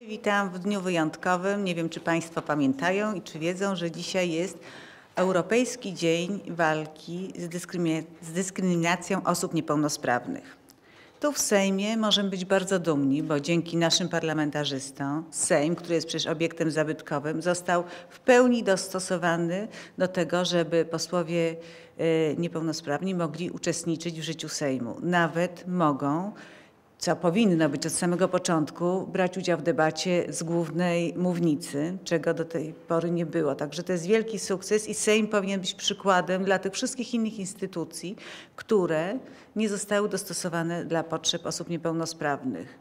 Witam w dniu wyjątkowym. Nie wiem, czy Państwo pamiętają i czy wiedzą, że dzisiaj jest Europejski Dzień Walki z, dyskrymi- z dyskryminacją osób niepełnosprawnych. Tu w Sejmie możemy być bardzo dumni, bo dzięki naszym parlamentarzystom Sejm, który jest przecież obiektem zabytkowym, został w pełni dostosowany do tego, żeby posłowie e, niepełnosprawni mogli uczestniczyć w życiu Sejmu. Nawet mogą co powinno być od samego początku, brać udział w debacie z głównej mównicy, czego do tej pory nie było. Także to jest wielki sukces i Sejm powinien być przykładem dla tych wszystkich innych instytucji, które nie zostały dostosowane dla potrzeb osób niepełnosprawnych.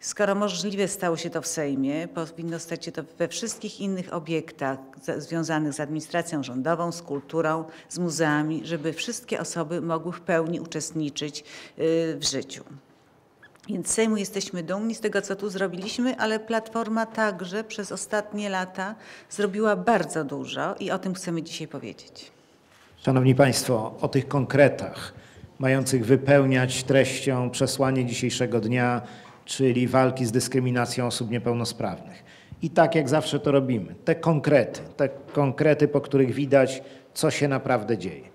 Skoro możliwe stało się to w Sejmie, powinno stać się to we wszystkich innych obiektach za- związanych z administracją rządową, z kulturą, z muzeami, żeby wszystkie osoby mogły w pełni uczestniczyć y, w życiu. Więc Sejmu jesteśmy dumni z tego, co tu zrobiliśmy, ale Platforma także przez ostatnie lata zrobiła bardzo dużo i o tym chcemy dzisiaj powiedzieć. Szanowni Państwo, o tych konkretach mających wypełniać treścią przesłanie dzisiejszego dnia, czyli walki z dyskryminacją osób niepełnosprawnych. I tak jak zawsze to robimy. Te konkrety, te konkrety, po których widać, co się naprawdę dzieje.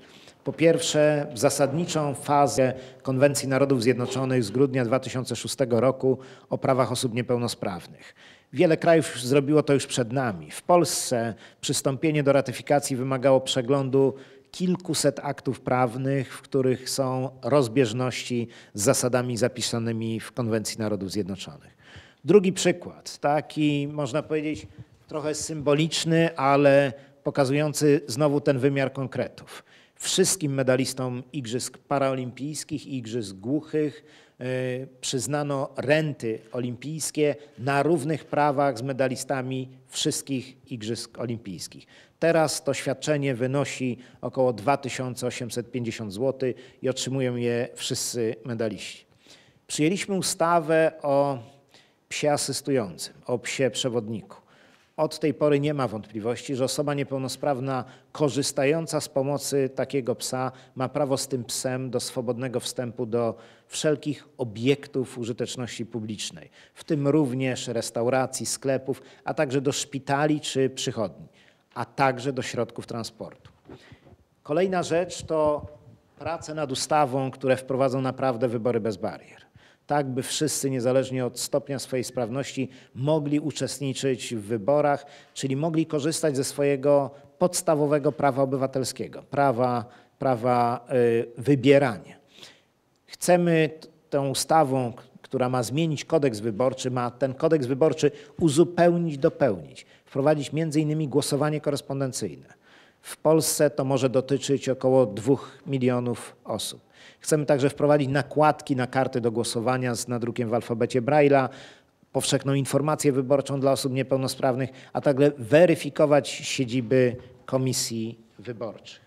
Po pierwsze, zasadniczą fazę Konwencji Narodów Zjednoczonych z grudnia 2006 roku o prawach osób niepełnosprawnych. Wiele krajów zrobiło to już przed nami. W Polsce przystąpienie do ratyfikacji wymagało przeglądu kilkuset aktów prawnych, w których są rozbieżności z zasadami zapisanymi w Konwencji Narodów Zjednoczonych. Drugi przykład, taki można powiedzieć trochę symboliczny, ale pokazujący znowu ten wymiar konkretów. Wszystkim medalistom Igrzysk Paraolimpijskich i Igrzysk Głuchych e, przyznano renty olimpijskie na równych prawach z medalistami wszystkich Igrzysk Olimpijskich. Teraz to świadczenie wynosi około 2850 zł i otrzymują je wszyscy medaliści. Przyjęliśmy ustawę o psie asystującym, o psie przewodniku. Od tej pory nie ma wątpliwości, że osoba niepełnosprawna korzystająca z pomocy takiego psa ma prawo z tym psem do swobodnego wstępu do wszelkich obiektów użyteczności publicznej, w tym również restauracji, sklepów, a także do szpitali czy przychodni, a także do środków transportu. Kolejna rzecz to prace nad ustawą, które wprowadzą naprawdę wybory bez barier. Tak, by wszyscy, niezależnie od stopnia swojej sprawności, mogli uczestniczyć w wyborach, czyli mogli korzystać ze swojego podstawowego prawa obywatelskiego, prawa, prawa y, wybierania. Chcemy tą ustawą, która ma zmienić kodeks wyborczy, ma ten kodeks wyborczy uzupełnić, dopełnić, wprowadzić między innymi głosowanie korespondencyjne. W Polsce to może dotyczyć około 2 milionów osób. Chcemy także wprowadzić nakładki na karty do głosowania z nadrukiem w alfabecie Braille'a, powszechną informację wyborczą dla osób niepełnosprawnych, a także weryfikować siedziby komisji wyborczych.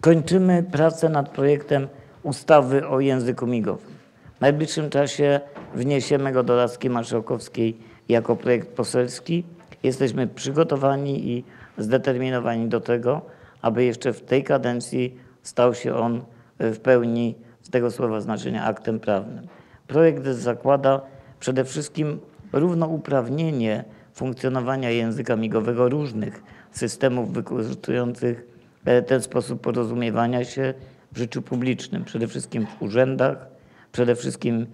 Kończymy pracę nad projektem ustawy o języku migowym. W najbliższym czasie wniesiemy go do Radzki Marszałkowskiej jako projekt poselski. Jesteśmy przygotowani i zdeterminowani do tego, aby jeszcze w tej kadencji stał się on w pełni z tego słowa znaczenia aktem prawnym. Projekt zakłada przede wszystkim równouprawnienie funkcjonowania języka migowego różnych systemów wykorzystujących e, ten sposób porozumiewania się w życiu publicznym, przede wszystkim w urzędach, przede wszystkim y,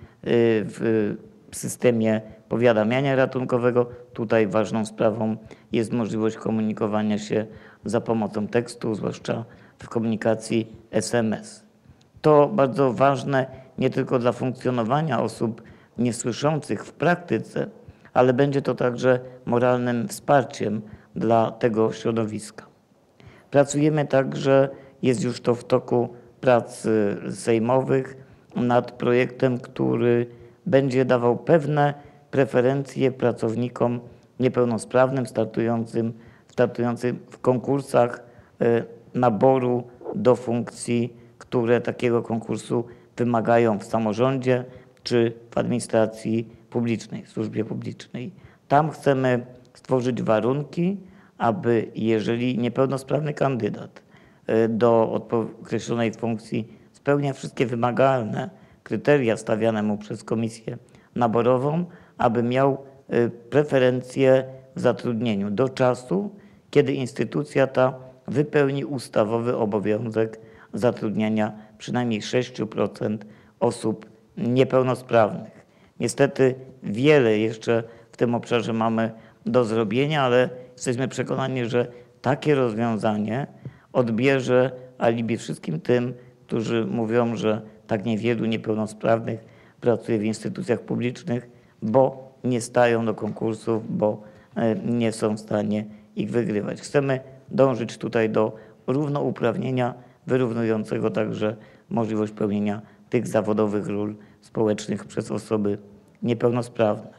w systemie powiadamiania ratunkowego. Tutaj ważną sprawą jest możliwość komunikowania się za pomocą tekstu, zwłaszcza w komunikacji SMS. To bardzo ważne nie tylko dla funkcjonowania osób niesłyszących w praktyce, ale będzie to także moralnym wsparciem dla tego środowiska. Pracujemy także, jest już to w toku prac sejmowych, nad projektem, który będzie dawał pewne preferencje pracownikom niepełnosprawnym startującym, startującym w konkursach y, naboru do funkcji, które takiego konkursu wymagają w samorządzie czy w administracji publicznej, w służbie publicznej. Tam chcemy stworzyć warunki, aby jeżeli niepełnosprawny kandydat y, do określonej funkcji spełnia wszystkie wymagalne kryteria stawiane mu przez Komisję naborową, aby miał y, preferencje w zatrudnieniu do czasu, kiedy instytucja ta wypełni ustawowy obowiązek zatrudniania przynajmniej 6% osób niepełnosprawnych. Niestety wiele jeszcze w tym obszarze mamy do zrobienia, ale jesteśmy przekonani, że takie rozwiązanie odbierze alibi wszystkim tym, którzy mówią, że tak niewielu niepełnosprawnych pracuje w instytucjach publicznych, bo nie stają do konkursów, bo e, nie są w stanie ich wygrywać. Chcemy dążyć tutaj do równouprawnienia, wyrównującego także możliwość pełnienia tych zawodowych ról społecznych przez osoby niepełnosprawne.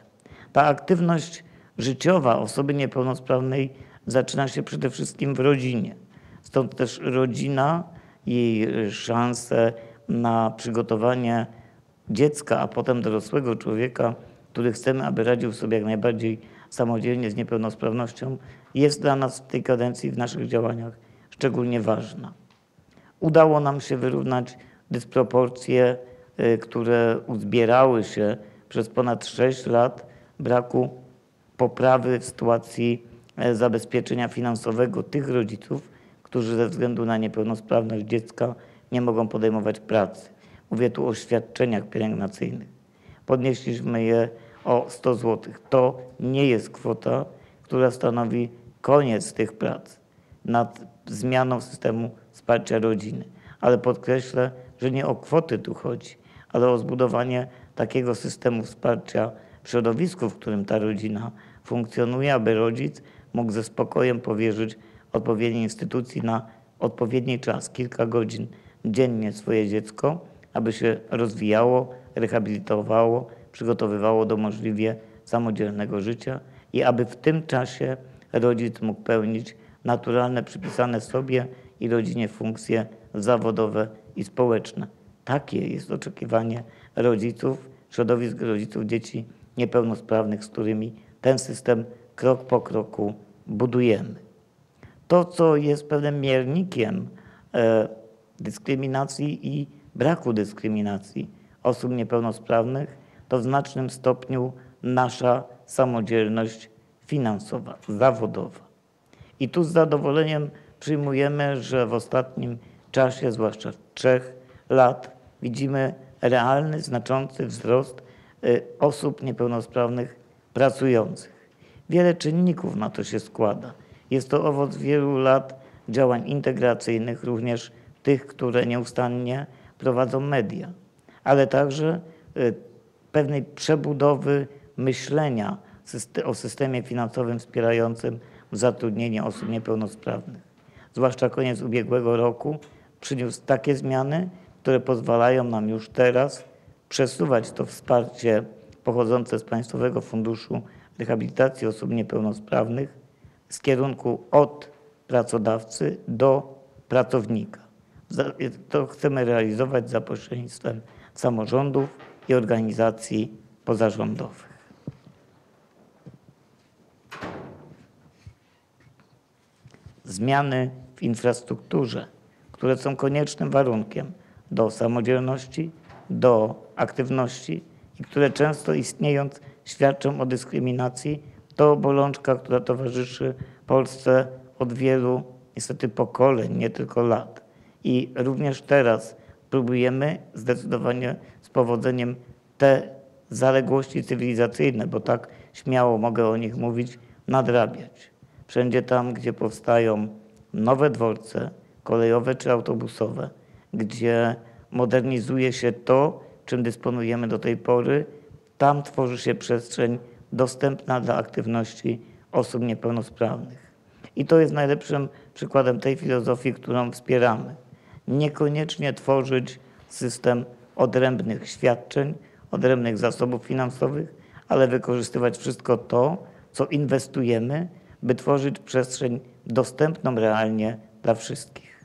Ta aktywność życiowa osoby niepełnosprawnej zaczyna się przede wszystkim w rodzinie. Stąd też rodzina, jej szanse na przygotowanie dziecka, a potem dorosłego człowieka, który chcemy, aby radził sobie jak najbardziej samodzielnie z niepełnosprawnością, jest dla nas w tej kadencji, w naszych działaniach szczególnie ważna. Udało nam się wyrównać dysproporcje, y, które uzbierały się przez ponad 6 lat braku poprawy w sytuacji e, zabezpieczenia finansowego tych rodziców, którzy ze względu na niepełnosprawność dziecka nie mogą podejmować pracy. Mówię tu o świadczeniach pielęgnacyjnych. Podnieśliśmy je o 100 zł. To nie jest kwota, która stanowi koniec tych prac nad zmianą systemu wsparcia rodziny. Ale podkreślę, że nie o kwoty tu chodzi, ale o zbudowanie takiego systemu wsparcia w środowisku, w którym ta rodzina funkcjonuje, aby rodzic mógł ze spokojem powierzyć odpowiedniej instytucji na odpowiedni czas, kilka godzin dziennie swoje dziecko, aby się rozwijało, rehabilitowało, przygotowywało do możliwie samodzielnego życia i aby w tym czasie rodzic mógł pełnić naturalne, przypisane sobie i rodzinie funkcje zawodowe i społeczne. Takie jest oczekiwanie rodziców, środowisk rodziców dzieci niepełnosprawnych, z którymi ten system krok po kroku budujemy. To, co jest pewnym miernikiem e, dyskryminacji i braku dyskryminacji osób niepełnosprawnych, to w znacznym stopniu nasza samodzielność finansowa, zawodowa. I tu z zadowoleniem przyjmujemy, że w ostatnim czasie, zwłaszcza trzech lat, widzimy realny, znaczący wzrost y, osób niepełnosprawnych pracujących. Wiele czynników na to się składa. Jest to owoc wielu lat działań integracyjnych, również tych, które nieustannie prowadzą media, ale także y, pewnej przebudowy myślenia o systemie finansowym wspierającym zatrudnienie osób niepełnosprawnych. Zwłaszcza koniec ubiegłego roku przyniósł takie zmiany, które pozwalają nam już teraz przesuwać to wsparcie pochodzące z Państwowego Funduszu Rehabilitacji Osób Niepełnosprawnych z kierunku od pracodawcy do pracownika. To chcemy realizować za pośrednictwem samorządów i organizacji pozarządowych. Zmiany w infrastrukturze, które są koniecznym warunkiem do samodzielności, do aktywności i które często istniejąc świadczą o dyskryminacji, to bolączka, która towarzyszy Polsce od wielu niestety pokoleń, nie tylko lat. I również teraz próbujemy zdecydowanie z powodzeniem te zaległości cywilizacyjne, bo tak śmiało mogę o nich mówić, nadrabiać. Wszędzie tam, gdzie powstają nowe dworce kolejowe czy autobusowe, gdzie modernizuje się to, czym dysponujemy do tej pory, tam tworzy się przestrzeń dostępna dla aktywności osób niepełnosprawnych. I to jest najlepszym przykładem tej filozofii, którą wspieramy. Niekoniecznie tworzyć system odrębnych świadczeń, odrębnych zasobów finansowych, ale wykorzystywać wszystko to, co inwestujemy, by tworzyć przestrzeń dostępną realnie dla wszystkich.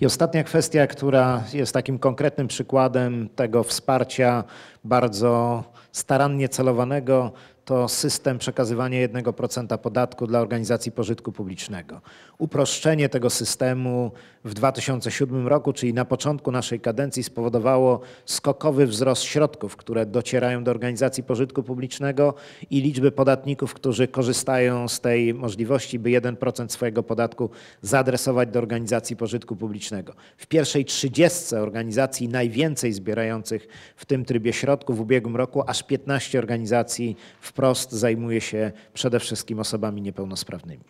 I ostatnia kwestia, która jest takim konkretnym przykładem tego wsparcia bardzo starannie celowanego, to system przekazywania 1% podatku dla organizacji pożytku publicznego. Uproszczenie tego systemu w 2007 roku, czyli na początku naszej kadencji, spowodowało skokowy wzrost środków, które docierają do organizacji pożytku publicznego i liczby podatników, którzy korzystają z tej możliwości, by 1% swojego podatku zaadresować do organizacji pożytku publicznego. W pierwszej trzydziestce organizacji najwięcej zbierających w tym trybie środków w ubiegłym roku, aż 15 organizacji wprost zajmuje się przede wszystkim osobami niepełnosprawnymi.